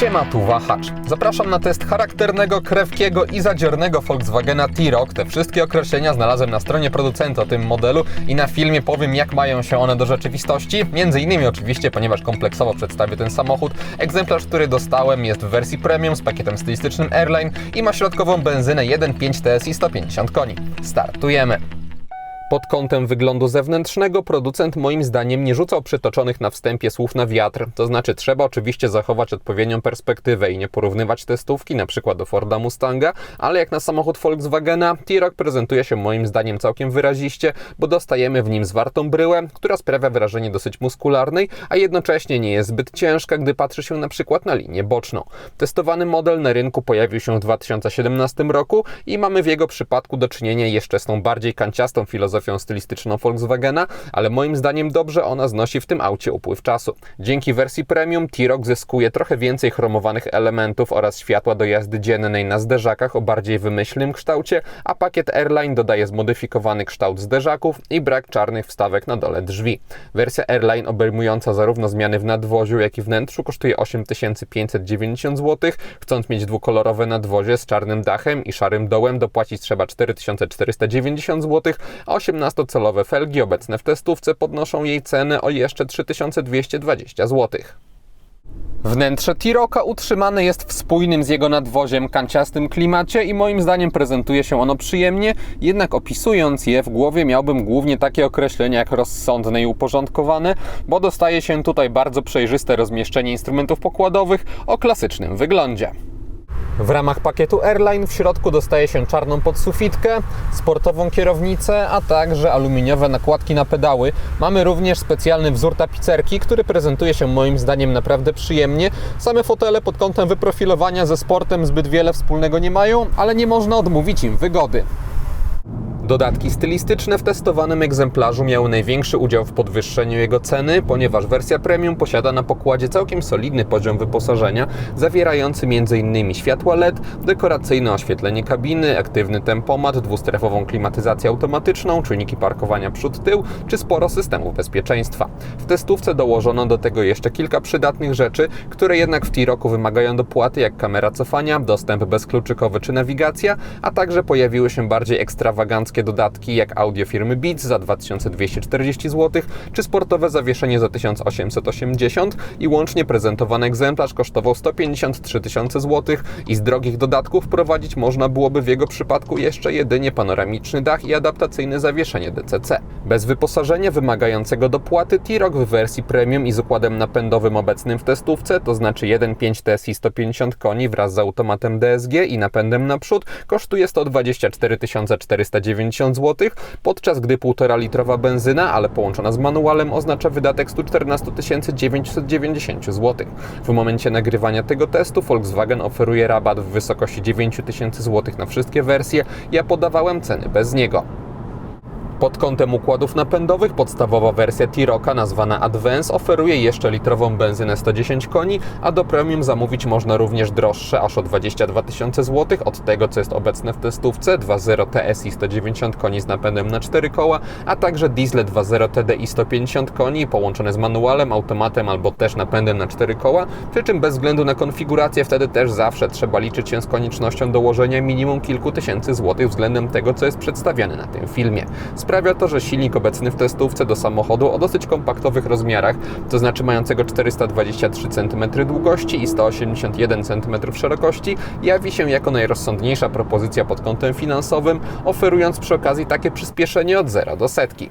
Siema, tu Wahacz. Zapraszam na test charakternego, krewkiego i zadziornego Volkswagena T-Roc. Te wszystkie określenia znalazłem na stronie producenta tym modelu i na filmie powiem, jak mają się one do rzeczywistości. Między innymi oczywiście, ponieważ kompleksowo przedstawię ten samochód. Egzemplarz, który dostałem jest w wersji premium z pakietem stylistycznym Airline i ma środkową benzynę 1.5 TSI 150 koni. Startujemy! Pod kątem wyglądu zewnętrznego producent moim zdaniem nie rzucał przytoczonych na wstępie słów na wiatr, to znaczy trzeba oczywiście zachować odpowiednią perspektywę i nie porównywać testówki przykład do Forda Mustanga, ale jak na samochód Volkswagena, T-Roc prezentuje się moim zdaniem całkiem wyraziście, bo dostajemy w nim zwartą bryłę, która sprawia wrażenie dosyć muskularnej, a jednocześnie nie jest zbyt ciężka, gdy patrzy się przykład na linię boczną. Testowany model na rynku pojawił się w 2017 roku i mamy w jego przypadku do czynienia jeszcze z tą bardziej kanciastą filozofią filozofią stylistyczną Volkswagena, ale moim zdaniem dobrze ona znosi w tym aucie upływ czasu. Dzięki wersji premium T-Roc zyskuje trochę więcej chromowanych elementów oraz światła do jazdy dziennej na zderzakach o bardziej wymyślnym kształcie, a pakiet Airline dodaje zmodyfikowany kształt zderzaków i brak czarnych wstawek na dole drzwi. Wersja Airline obejmująca zarówno zmiany w nadwoziu, jak i wnętrzu kosztuje 8590 zł. Chcąc mieć dwukolorowe nadwozie z czarnym dachem i szarym dołem dopłacić trzeba 4490 zł, a 18-calowe felgi obecne w testówce podnoszą jej cenę o jeszcze 3220 zł. Wnętrze Tiroka utrzymane jest w spójnym z jego nadwoziem kanciastym klimacie i moim zdaniem prezentuje się ono przyjemnie, jednak opisując je w głowie miałbym głównie takie określenia jak rozsądne i uporządkowane, bo dostaje się tutaj bardzo przejrzyste rozmieszczenie instrumentów pokładowych o klasycznym wyglądzie. W ramach pakietu Airline w środku dostaje się czarną podsufitkę, sportową kierownicę, a także aluminiowe nakładki na pedały. Mamy również specjalny wzór tapicerki, który prezentuje się moim zdaniem naprawdę przyjemnie. Same fotele pod kątem wyprofilowania ze sportem zbyt wiele wspólnego nie mają, ale nie można odmówić im wygody. Dodatki stylistyczne w testowanym egzemplarzu miały największy udział w podwyższeniu jego ceny, ponieważ wersja premium posiada na pokładzie całkiem solidny poziom wyposażenia, zawierający m.in. światła LED, dekoracyjne oświetlenie kabiny, aktywny tempomat, dwustrefową klimatyzację automatyczną, czujniki parkowania przód-tył, czy sporo systemów bezpieczeństwa. W testówce dołożono do tego jeszcze kilka przydatnych rzeczy, które jednak w T-Roku wymagają dopłaty, jak kamera cofania, dostęp bezkluczykowy czy nawigacja, a także pojawiły się bardziej ekstrawaganckie dodatki jak audio firmy Beats za 2240 zł, czy sportowe zawieszenie za 1880 i łącznie prezentowany egzemplarz kosztował 153 tysiące zł i z drogich dodatków prowadzić można byłoby w jego przypadku jeszcze jedynie panoramiczny dach i adaptacyjne zawieszenie DCC. Bez wyposażenia wymagającego dopłaty T-Roc w wersji premium i z układem napędowym obecnym w testówce, to znaczy 1.5 TSI 150 koni wraz z automatem DSG i napędem naprzód, kosztuje 124 490 50 zł, podczas gdy 1,5 litrowa benzyna, ale połączona z manualem oznacza wydatek 114 990 zł. W momencie nagrywania tego testu Volkswagen oferuje rabat w wysokości 9000 zł na wszystkie wersje. Ja podawałem ceny bez niego. Pod kątem układów napędowych podstawowa wersja T-Rocka nazwana Advance oferuje jeszcze litrową benzynę 110 koni, a do premium zamówić można również droższe aż o 22 tysiące złotych od tego co jest obecne w testówce 2.0 TSI 190 koni z napędem na 4 koła, a także diesle 2.0 TDI 150 koni połączone z manualem, automatem albo też napędem na 4 koła, przy czym bez względu na konfigurację wtedy też zawsze trzeba liczyć się z koniecznością dołożenia minimum kilku tysięcy złotych względem tego co jest przedstawiane na tym filmie. Sprawia to, że silnik obecny w testówce do samochodu o dosyć kompaktowych rozmiarach, to znaczy mającego 423 cm długości i 181 cm szerokości, jawi się jako najrozsądniejsza propozycja pod kątem finansowym, oferując przy okazji takie przyspieszenie od 0 do setki.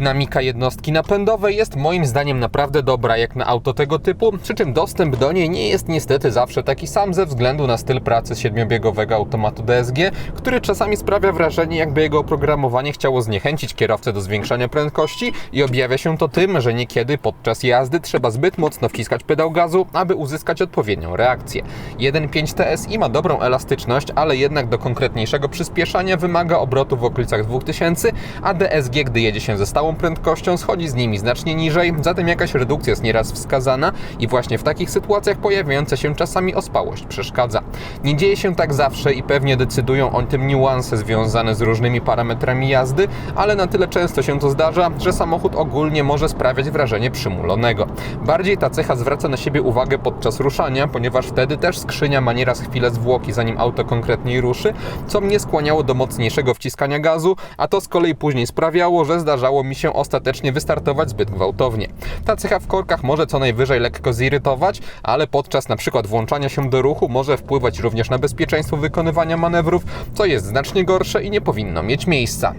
Dynamika jednostki napędowej jest moim zdaniem naprawdę dobra jak na auto tego typu, przy czym dostęp do niej nie jest niestety zawsze taki sam ze względu na styl pracy siedmiobiegowego automatu DSG, który czasami sprawia wrażenie jakby jego oprogramowanie chciało zniechęcić kierowcę do zwiększania prędkości i objawia się to tym, że niekiedy podczas jazdy trzeba zbyt mocno wciskać pedał gazu, aby uzyskać odpowiednią reakcję. 1.5 TSI ma dobrą elastyczność, ale jednak do konkretniejszego przyspieszania wymaga obrotu w okolicach 2000, a DSG, gdy jedzie się ze stałą prędkością, schodzi z nimi znacznie niżej, zatem jakaś redukcja jest nieraz wskazana i właśnie w takich sytuacjach pojawiająca się czasami ospałość przeszkadza. Nie dzieje się tak zawsze i pewnie decydują o tym niuanse związane z różnymi parametrami jazdy, ale na tyle często się to zdarza, że samochód ogólnie może sprawiać wrażenie przymulonego. Bardziej ta cecha zwraca na siebie uwagę podczas ruszania, ponieważ wtedy też skrzynia ma nieraz chwilę zwłoki, zanim auto konkretniej ruszy, co mnie skłaniało do mocniejszego wciskania gazu, a to z kolei później sprawiało, że zdarzało mi się ostatecznie wystartować zbyt gwałtownie. Ta cecha w korkach może co najwyżej lekko zirytować, ale podczas przykład włączania się do ruchu może wpływać również na bezpieczeństwo wykonywania manewrów, co jest znacznie gorsze i nie powinno mieć miejsca.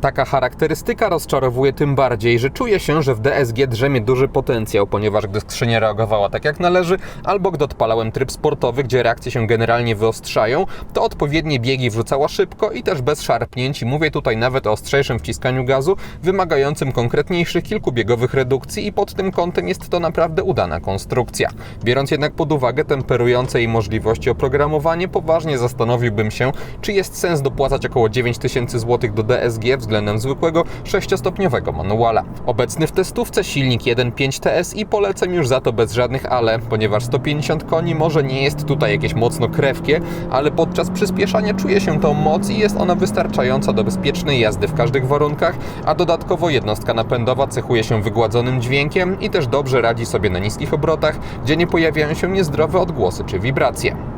Taka charakterystyka rozczarowuje tym bardziej, że czuje się, że w DSG drzemie duży potencjał, ponieważ gdy skrzynia reagowała tak jak należy, albo gdy odpalałem tryb sportowy, gdzie reakcje się generalnie wyostrzają, to odpowiednie biegi wrzucała szybko i też bez szarpnięć. Mówię tutaj nawet o ostrzejszym wciskaniu gazu, wymagającym konkretniejszych kilkubiegowych redukcji i pod tym kątem jest to naprawdę udana konstrukcja. Biorąc jednak pod uwagę temperujące jej możliwości oprogramowanie, poważnie zastanowiłbym się, czy jest sens dopłacać około 9000 zł do DSG względem zwykłego 6-stopniowego manuala. Obecny w testówce silnik 1.5 TSI polecam już za to bez żadnych ale, ponieważ 150 koni może nie jest tutaj jakieś mocno krewkie, ale podczas przyspieszania czuje się tą moc i jest ona wystarczająca do bezpiecznej jazdy w każdych warunkach, a dodatkowo jednostka napędowa cechuje się wygładzonym dźwiękiem i też dobrze radzi sobie na niskich obrotach, gdzie nie pojawiają się niezdrowe odgłosy czy wibracje.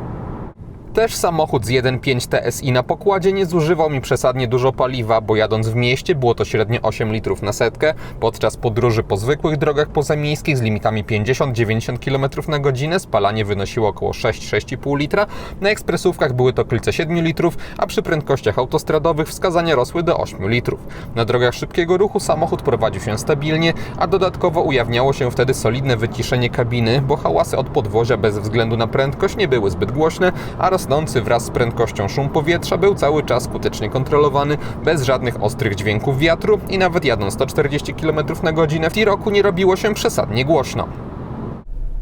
Też samochód z 1.5 TSI na pokładzie nie zużywał mi przesadnie dużo paliwa, bo jadąc w mieście było to średnio 8 litrów na setkę, podczas podróży po zwykłych drogach pozamiejskich z limitami 50-90 km na godzinę spalanie wynosiło około 6-6,5 litra, na ekspresówkach były to okolice 7 litrów, a przy prędkościach autostradowych wskazania rosły do 8 litrów. Na drogach szybkiego ruchu samochód prowadził się stabilnie, a dodatkowo ujawniało się wtedy solidne wyciszenie kabiny, bo hałasy od podwozia bez względu na prędkość nie były zbyt głośne, a rosnący wraz z prędkością szum powietrza był cały czas skutecznie kontrolowany, bez żadnych ostrych dźwięków wiatru i nawet jadąc 140 km na godzinę w T-Roku nie robiło się przesadnie głośno.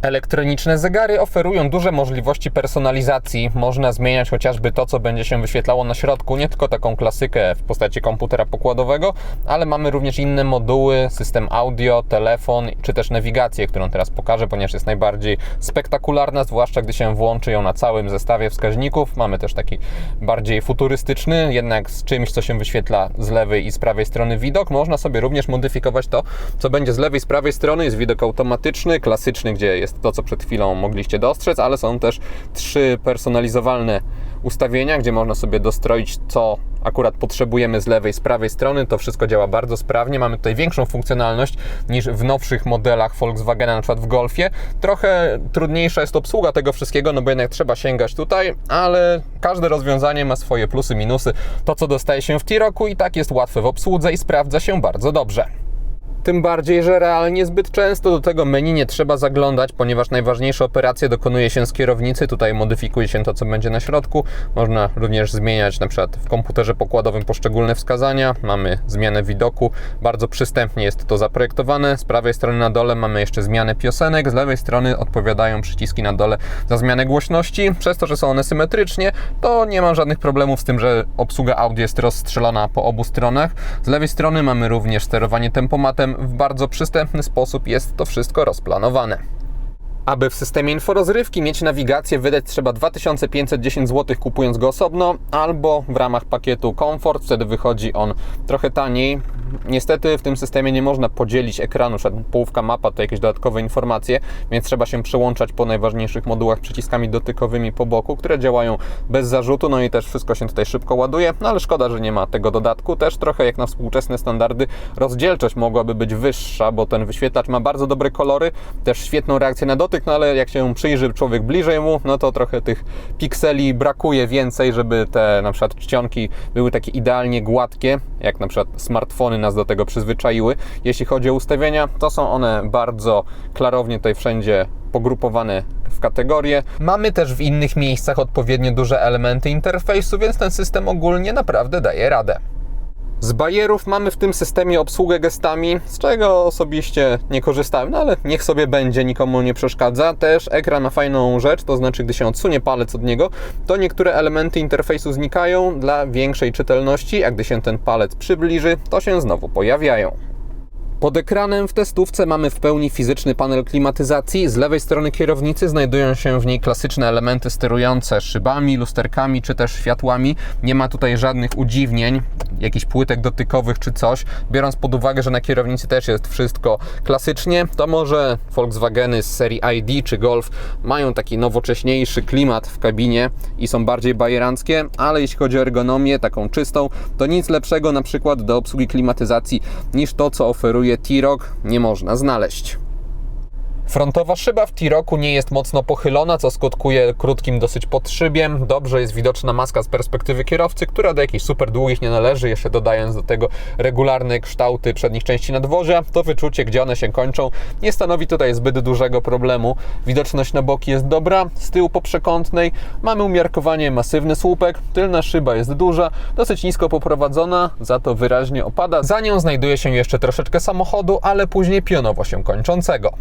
Elektroniczne zegary oferują duże możliwości personalizacji. Można zmieniać chociażby to, co będzie się wyświetlało na środku, nie tylko taką klasykę w postaci komputera pokładowego, ale mamy również inne moduły, system audio, telefon czy też nawigację, którą teraz pokażę, ponieważ jest najbardziej spektakularna, zwłaszcza gdy się włączy ją na całym zestawie wskaźników. Mamy też taki bardziej futurystyczny, jednak z czymś, co się wyświetla z lewej i z prawej strony widok. Można sobie również modyfikować to, co będzie z lewej i z prawej strony. Jest widok automatyczny, klasyczny, gdzie jest jest to, co przed chwilą mogliście dostrzec, ale są też trzy personalizowalne ustawienia, gdzie można sobie dostroić, co akurat potrzebujemy z lewej, z prawej strony. To wszystko działa bardzo sprawnie. Mamy tutaj większą funkcjonalność niż w nowszych modelach Volkswagena, na przykład w Golfie. Trochę trudniejsza jest obsługa tego wszystkiego, no bo jednak trzeba sięgać tutaj, ale każde rozwiązanie ma swoje plusy, minusy. To, co dostaje się w T-Roku i tak jest łatwe w obsłudze i sprawdza się bardzo dobrze. Tym bardziej, że realnie zbyt często do tego menu nie trzeba zaglądać, ponieważ najważniejsze operacje dokonuje się z kierownicy. Tutaj modyfikuje się to, co będzie na środku. Można również zmieniać na przykład w komputerze pokładowym poszczególne wskazania. Mamy zmianę widoku. Bardzo przystępnie jest to zaprojektowane. Z prawej strony na dole mamy jeszcze zmianę piosenek. Z lewej strony odpowiadają przyciski na dole za zmianę głośności. Przez to, że są one symetrycznie, to nie mam żadnych problemów z tym, że obsługa audio jest rozstrzelona po obu stronach. Z lewej strony mamy również sterowanie tempomatem w bardzo przystępny sposób jest to wszystko rozplanowane. Aby w systemie inforozrywki mieć nawigację, wydać trzeba 2510 zł kupując go osobno, albo w ramach pakietu Comfort, wtedy wychodzi on trochę taniej. Niestety w tym systemie nie można podzielić ekranu, połówka mapa to jakieś dodatkowe informacje, więc trzeba się przełączać po najważniejszych modułach przyciskami dotykowymi po boku, które działają bez zarzutu, no i też wszystko się tutaj szybko ładuje, no ale szkoda, że nie ma tego dodatku. Też trochę jak na współczesne standardy rozdzielczość mogłaby być wyższa, bo ten wyświetlacz ma bardzo dobre kolory, też świetną reakcję na dotyk, no ale jak się przyjrzy człowiek bliżej mu, no to trochę tych pikseli brakuje więcej, żeby te na przykład czcionki były takie idealnie gładkie, jak na przykład smartfony nas do tego przyzwyczaiły. Jeśli chodzi o ustawienia, to są one bardzo klarownie tutaj wszędzie pogrupowane w kategorie. Mamy też w innych miejscach odpowiednio duże elementy interfejsu, więc ten system ogólnie naprawdę daje radę. Z bajerów mamy w tym systemie obsługę gestami, z czego osobiście nie korzystałem, no ale niech sobie będzie, nikomu nie przeszkadza. Też ekran ma fajną rzecz, to znaczy, gdy się odsunie palec od niego, to niektóre elementy interfejsu znikają dla większej czytelności, a gdy się ten palec przybliży, to się znowu pojawiają. Pod ekranem w testówce mamy w pełni fizyczny panel klimatyzacji. Z lewej strony kierownicy znajdują się w niej klasyczne elementy sterujące szybami, lusterkami czy też światłami. Nie ma tutaj żadnych udziwnień, jakichś płytek dotykowych czy coś. Biorąc pod uwagę, że na kierownicy też jest wszystko klasycznie, to może Volkswageny z serii ID czy Golf mają taki nowocześniejszy klimat w kabinie i są bardziej bajeranckie, ale jeśli chodzi o ergonomię, taką czystą, to nic lepszego na przykład do obsługi klimatyzacji niż to, co oferuje T-Roc nie można znaleźć. Frontowa szyba w T-Rocu nie jest mocno pochylona, co skutkuje krótkim dosyć podszybiem. Dobrze jest widoczna maska z perspektywy kierowcy, która do jakichś super długich nie należy, jeszcze dodając do tego regularne kształty przednich części nadwozia. To wyczucie, gdzie one się kończą, nie stanowi tutaj zbyt dużego problemu. Widoczność na boki jest dobra, z tyłu po przekątnej mamy umiarkowanie masywny słupek, tylna szyba jest duża, dosyć nisko poprowadzona, za to wyraźnie opada. Za nią znajduje się jeszcze troszeczkę samochodu, ale później pionowo się kończącego.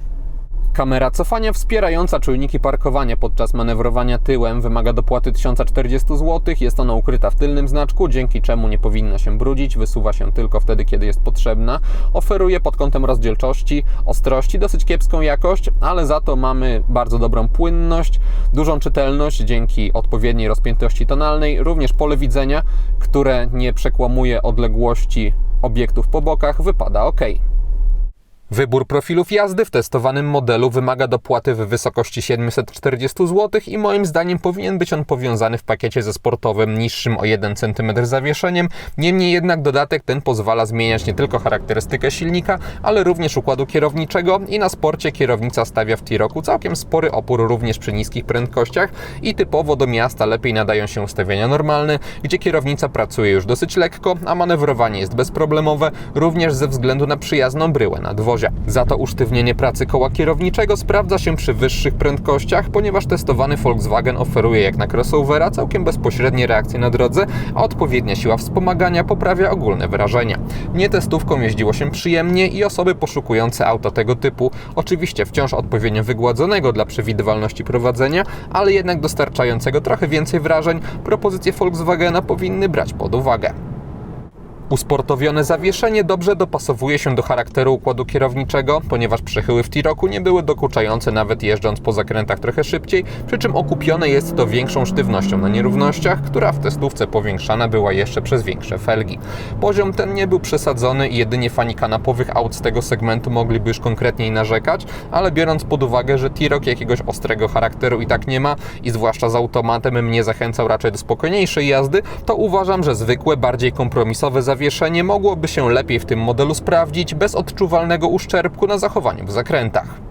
Kamera cofania wspierająca czujniki parkowania podczas manewrowania tyłem wymaga dopłaty 1040 zł. Jest ona ukryta w tylnym znaczku, dzięki czemu nie powinna się brudzić, wysuwa się tylko wtedy, kiedy jest potrzebna. Oferuje pod kątem rozdzielczości, ostrości dosyć kiepską jakość, ale za to mamy bardzo dobrą płynność, dużą czytelność dzięki odpowiedniej rozpiętości tonalnej, również pole widzenia, które nie przekłamuje odległości obiektów po bokach, wypada ok. Wybór profilów jazdy w testowanym modelu wymaga dopłaty w wysokości 740 zł i moim zdaniem powinien być on powiązany w pakiecie ze sportowym niższym o 1 cm zawieszeniem. Niemniej jednak dodatek ten pozwala zmieniać nie tylko charakterystykę silnika, ale również układu kierowniczego i na sporcie kierownica stawia w T-Rocu całkiem spory opór również przy niskich prędkościach i typowo do miasta lepiej nadają się ustawienia normalne, gdzie kierownica pracuje już dosyć lekko, a manewrowanie jest bezproblemowe, również ze względu na przyjazną bryłę na dworze. Za to usztywnienie pracy koła kierowniczego sprawdza się przy wyższych prędkościach, ponieważ testowany Volkswagen oferuje jak na crossovera całkiem bezpośrednie reakcje na drodze, a odpowiednia siła wspomagania poprawia ogólne wrażenia. Nie testówką jeździło się przyjemnie i osoby poszukujące auta tego typu, oczywiście wciąż odpowiednio wygładzonego dla przewidywalności prowadzenia, ale jednak dostarczającego trochę więcej wrażeń, propozycje Volkswagena powinny brać pod uwagę. Usportowione zawieszenie dobrze dopasowuje się do charakteru układu kierowniczego, ponieważ przechyły w T-Rocu nie były dokuczające nawet jeżdżąc po zakrętach trochę szybciej, przy czym okupione jest to większą sztywnością na nierównościach, która w testówce powiększana była jeszcze przez większe felgi. Poziom ten nie był przesadzony i jedynie fani kanapowych aut z tego segmentu mogliby już konkretniej narzekać, ale biorąc pod uwagę, że T-Roc jakiegoś ostrego charakteru i tak nie ma i zwłaszcza z automatem mnie zachęcał raczej do spokojniejszej jazdy, to uważam, że zwykłe, bardziej kompromisowe zawieszenie zawieszenie mogłoby się lepiej w tym modelu sprawdzić bez odczuwalnego uszczerbku na zachowaniu w zakrętach.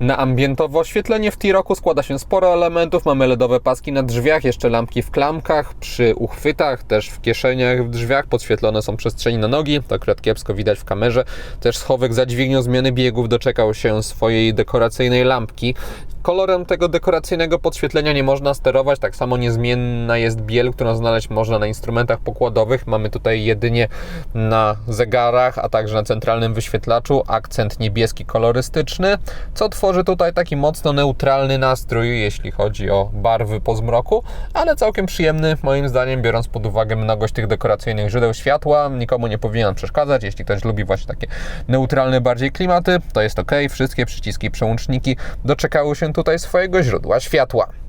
Na ambientowe oświetlenie w T-Rocu składa się sporo elementów. Mamy LEDowe paski na drzwiach, jeszcze lampki w klamkach, przy uchwytach, też w kieszeniach w drzwiach podświetlone są przestrzeni na nogi. To akurat kiepsko widać w kamerze. Też schowek za dźwignią zmiany biegów doczekał się swojej dekoracyjnej lampki. Kolorem tego dekoracyjnego podświetlenia nie można sterować, tak samo niezmienna jest biel, którą znaleźć można na instrumentach pokładowych. Mamy tutaj jedynie na zegarach, a także na centralnym wyświetlaczu akcent niebieski kolorystyczny, co tworzy tutaj taki mocno neutralny nastrój, jeśli chodzi o barwy po zmroku, ale całkiem przyjemny moim zdaniem, biorąc pod uwagę mnogość tych dekoracyjnych źródeł światła. Nikomu nie powinien przeszkadzać, jeśli ktoś lubi właśnie takie neutralne bardziej klimaty, to jest ok. Wszystkie przyciski, przełączniki doczekały się tutaj swojego źródła światła.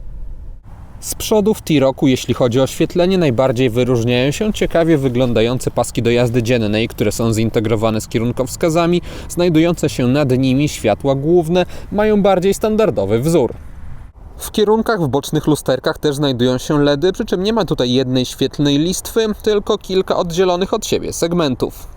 Z przodu w T-Rocu, jeśli chodzi o oświetlenie, najbardziej wyróżniają się ciekawie wyglądające paski do jazdy dziennej, które są zintegrowane z kierunkowskazami. Znajdujące się nad nimi światła główne mają bardziej standardowy wzór. W kierunkach w bocznych lusterkach też znajdują się LEDy, przy czym nie ma tutaj jednej świetlnej listwy, tylko kilka oddzielonych od siebie segmentów.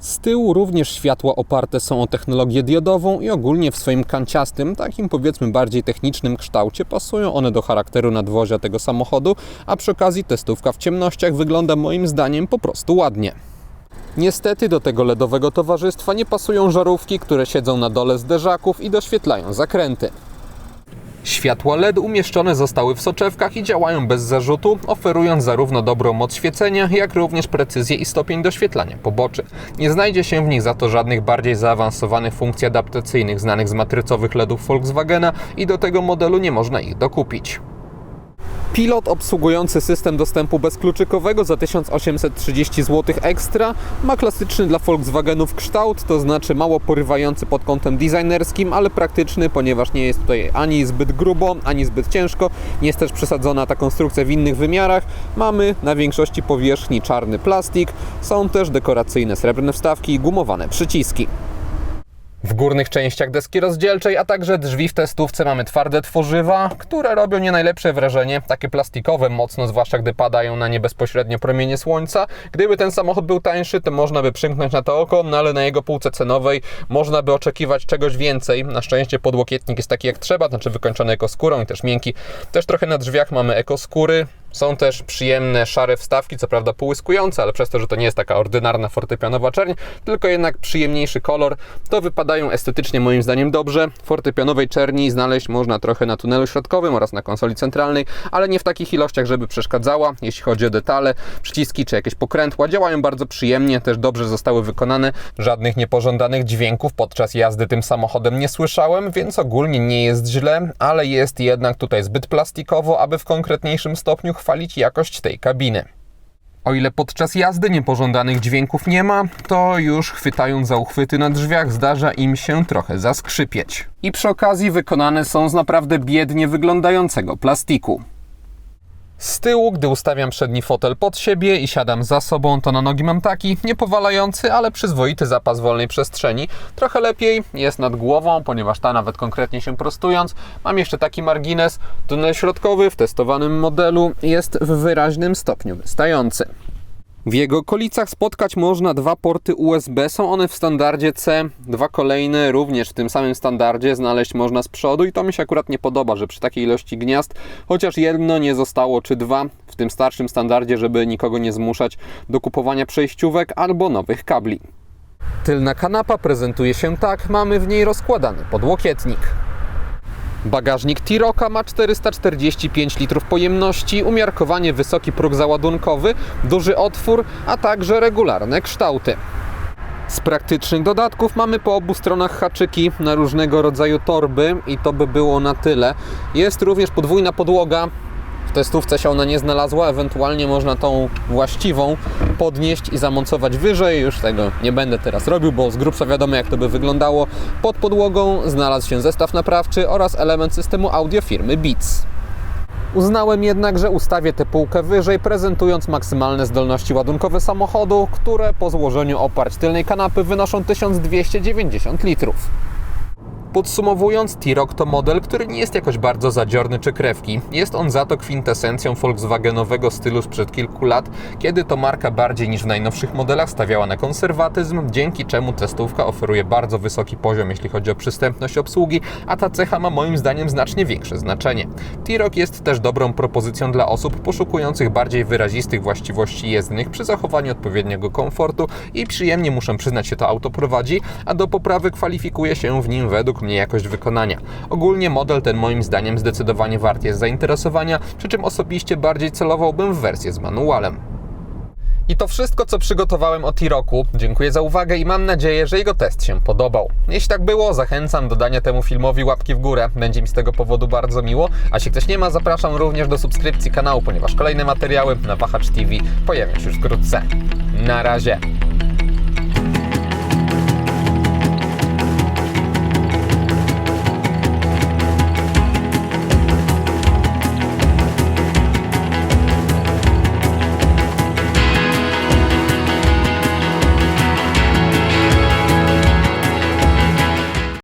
Z tyłu również światła oparte są o technologię diodową i ogólnie w swoim kanciastym, takim powiedzmy bardziej technicznym kształcie pasują one do charakteru nadwozia tego samochodu, a przy okazji testówka w ciemnościach wygląda moim zdaniem po prostu ładnie. Niestety do tego LEDowego towarzystwa nie pasują żarówki, które siedzą na dole zderzaków i doświetlają zakręty. Światła LED umieszczone zostały w soczewkach i działają bez zarzutu, oferując zarówno dobrą moc świecenia, jak również precyzję i stopień doświetlania poboczy. Nie znajdzie się w nich za to żadnych bardziej zaawansowanych funkcji adaptacyjnych znanych z matrycowych LEDów Volkswagena i do tego modelu nie można ich dokupić. Pilot obsługujący system dostępu bezkluczykowego za 1830 zł ekstra ma klasyczny dla Volkswagenów kształt, to znaczy mało porywający pod kątem designerskim, ale praktyczny, ponieważ nie jest tutaj ani zbyt grubo, ani zbyt ciężko. Nie jest też przesadzona ta konstrukcja w innych wymiarach. Mamy na większości powierzchni czarny plastik, są też dekoracyjne srebrne wstawki i gumowane przyciski. W górnych częściach deski rozdzielczej, a także drzwi w testówce mamy twarde tworzywa, które robią nie najlepsze wrażenie, takie plastikowe mocno, zwłaszcza gdy padają na nie bezpośrednio promienie słońca. Gdyby ten samochód był tańszy, to można by przymknąć na to oko, no ale na jego półce cenowej można by oczekiwać czegoś więcej. Na szczęście podłokietnik jest taki jak trzeba, znaczy wykończony ekoskórą i też miękki. Też trochę na drzwiach mamy ekoskóry, są też przyjemne szare wstawki, co prawda połyskujące, ale przez to, że to nie jest taka ordynarna fortepianowa czerń, tylko jednak przyjemniejszy kolor, to wypadają estetycznie moim zdaniem dobrze. Fortepianowej czerni znaleźć można trochę na tunelu środkowym oraz na konsoli centralnej, ale nie w takich ilościach, żeby przeszkadzała. Jeśli chodzi o detale, przyciski czy jakieś pokrętła działają bardzo przyjemnie, też dobrze zostały wykonane. Żadnych niepożądanych dźwięków podczas jazdy tym samochodem nie słyszałem, więc ogólnie nie jest źle, ale jest jednak tutaj zbyt plastikowo, aby w konkretniejszym stopniu chwalić jakość tej kabiny. O ile podczas jazdy niepożądanych dźwięków nie ma, to już chwytając za uchwyty na drzwiach zdarza im się trochę zaskrzypieć. I przy okazji wykonane są z naprawdę biednie wyglądającego plastiku. Z tyłu, gdy ustawiam przedni fotel pod siebie i siadam za sobą, to na nogi mam taki niepowalający, ale przyzwoity zapas wolnej przestrzeni. Trochę lepiej jest nad głową, ponieważ ta nawet konkretnie się prostując. Mam jeszcze taki margines. Tunel środkowy w testowanym modelu jest w wyraźnym stopniu wystający. W jego okolicach spotkać można dwa porty USB, są one w standardzie C, dwa kolejne również w tym samym standardzie znaleźć można z przodu i to mi się akurat nie podoba, że przy takiej ilości gniazd, chociaż jedno nie zostało, czy dwa w tym starszym standardzie, żeby nikogo nie zmuszać do kupowania przejściówek albo nowych kabli. Tylna kanapa prezentuje się tak, mamy w niej rozkładany podłokietnik. Bagażnik Tiroka ma 445 litrów pojemności, umiarkowanie wysoki próg załadunkowy, duży otwór, a także regularne kształty. Z praktycznych dodatków mamy po obu stronach haczyki na różnego rodzaju torby i to by było na tyle. Jest również podwójna podłoga. W testówce się ona nie znalazła, ewentualnie można tą właściwą podnieść i zamontować wyżej. Już tego nie będę teraz robił, bo z grubsza wiadomo jak to by wyglądało. Pod podłogą znalazł się zestaw naprawczy oraz element systemu audio firmy Beats. Uznałem jednak, że ustawię tę półkę wyżej, prezentując maksymalne zdolności ładunkowe samochodu, które po złożeniu oparć tylnej kanapy wynoszą 1290 litrów. Podsumowując, T-Roc to model, który nie jest jakoś bardzo zadziorny czy krewki. Jest on za to kwintesencją Volkswagenowego stylu sprzed kilku lat, kiedy to marka bardziej niż w najnowszych modelach stawiała na konserwatyzm, dzięki czemu testówka oferuje bardzo wysoki poziom, jeśli chodzi o przystępność obsługi, a ta cecha ma moim zdaniem znacznie większe znaczenie. T-Roc jest też dobrą propozycją dla osób poszukujących bardziej wyrazistych właściwości jezdnych przy zachowaniu odpowiedniego komfortu i przyjemnie muszę przyznać się to auto prowadzi, a do poprawy kwalifikuje się w nim według mnie jakość wykonania. Ogólnie model ten moim zdaniem zdecydowanie wart jest zainteresowania, przy czym osobiście bardziej celowałbym w wersję z manualem. I to wszystko, co przygotowałem o T-Roku. Dziękuję za uwagę i mam nadzieję, że jego test się podobał. Jeśli tak było, zachęcam do dania temu filmowi łapki w górę. Będzie mi z tego powodu bardzo miło. A jeśli ktoś nie ma, zapraszam również do subskrypcji kanału, ponieważ kolejne materiały na Wahacz TV pojawią się już wkrótce. Na razie.